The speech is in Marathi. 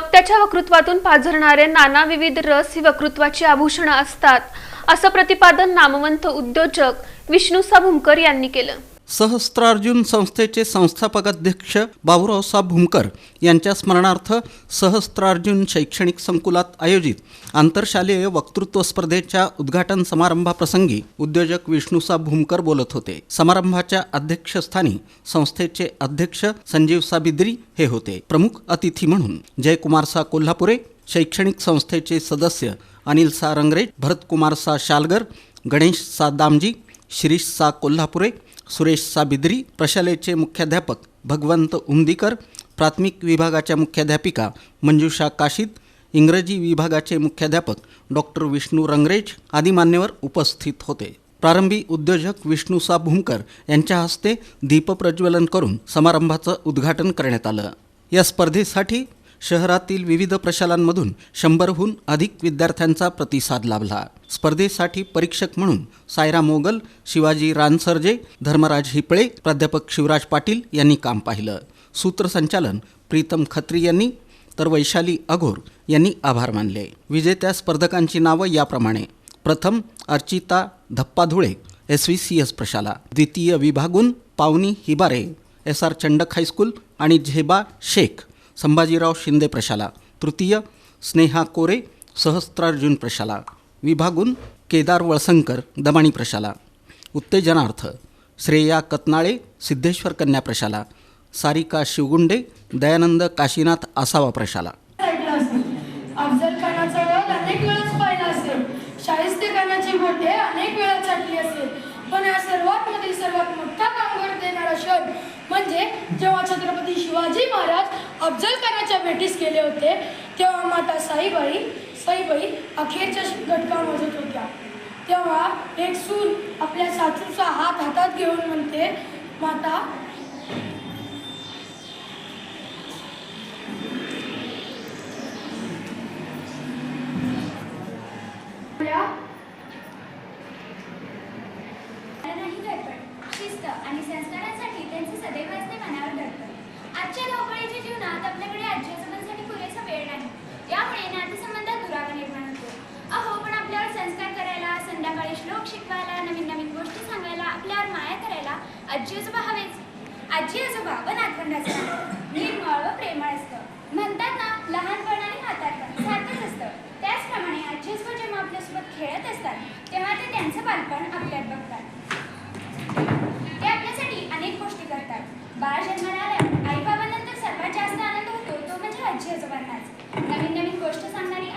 वक्त्याच्या वक्तृत्वातून पाझरणारे नाना विविध रस ही वक्तृत्वाची आभूषणं असतात असं प्रतिपादन नामवंत उद्योजक विष्णू भुमकर यांनी केलं. सहस्त्रार्जुन संस्थेचे संस्थापकाध्यक्ष बाबुरावसाहेब भूमकर यांच्या स्मरणार्थ सहस्त्रार्जुन शैक्षणिक संकुलात आयोजित आंतरशालेय वक्तृत्व स्पर्धेच्या उद्घाटन समारंभाप्रसंगी उद्योजक विष्णूसाहेब भूमकर बोलत होते. समारंभाच्या अध्यक्षस्थानी संस्थेचे अध्यक्ष संजीव साबिद्री हे होते. प्रमुख अतिथी म्हणून जयकुमार सा कोल्हापुरे शैक्षणिक संस्थेचे सदस्य अनिल सा रंगरेज भरतकुमार सा शालगर गणेश सा दामजी शिरीष सा कोल्हापुरे सुरेश सा बिद्री प्रशालेचे मुख्याध्यापक भगवंत उमदीकर प्राथमिक विभागाच्या मुख्याध्यापिका मंजुषा काशीद इंग्रजी विभागाचे मुख्याध्यापक डॉक्टर विष्णू रंगरेज आदी मान्यवर उपस्थित होते. प्रारंभी उद्योजक विष्णुसा भूमकर यांच्या हस्ते दीपप्रज्वलन करून समारंभाचं उद्घाटन करण्यात आलं. या स्पर्धेसाठी शहरातील विविध प्रशालांमधून शंभरहून अधिक विद्यार्थ्यांचा प्रतिसाद लाभला. स्पर्धेसाठी परीक्षक म्हणून सायरा मोगल शिवाजी रानसर्जे धर्मराज हिपळे प्राध्यापक शिवराज पाटील यांनी काम पाहिलं. सूत्रसंचालन प्रीतम खत्री यांनी तर वैशाली अघोर यांनी आभार मानले. विजेत्या स्पर्धकांची नावं याप्रमाणे. प्रथम Archita Dhappa Dhule S V C S प्रशाला. द्वितीय विभागून Pavani Hibare S R Chandak high school आणि झेबा शेख संभाजीराव शिंदे प्रशाला. तृतीय स्नेहा कोरे सहस्त्रार्जुन प्रशाला. विभागून केदार वळसंकर दमाणी प्रशाला. उत्तेजनार्थ श्रेया कतनाळे सिद्धेश्वर कन्या प्रशाला. सारिका शिवगुंडे दयानंद काशीनाथ आसावा प्रशाला. म्हणजे जेव्हा छत्रपती शिवाजी महाराज अफजल खानाच्या भेटीस गेले होते तेव्हा माता साईबाई साईबाई अखेरच्या घटका मोजत होत्या तेव्हा एक सून आपल्या सासूचा हात हातात घेऊन म्हणते माता शिस्त आणि संस्कारांसाठी त्यांचे सदैव असते मनावर दडपण आजच्या धावपळीच्या जीवनात आपल्याकडे आजी आजोबांसाठी पुरेसा वेळ नाही. यामुळे नातेसंबंध आजी आजोबा हवेच आजी आजोबा व नातवंडाचं निर्मळ व प्रेमळ असतं. म्हणतात ना लहानपण आणि म्हातारपण सारखंच असतं. त्याचप्रमाणे आजी आजोबा जेव्हा आपल्यासोबत खेळत असतात तेव्हा ते त्यांचं बालपण आपल्यात बघतात. ते आपल्यासाठी अनेक गोष्टी करतात. बाळ जन्माला आल्या आई बाबांनंतर सर्वात जास्त आनंद होतो तो म्हणजे आजी आजोबांनाच. नवीन नवीन गोष्ट सांगणारी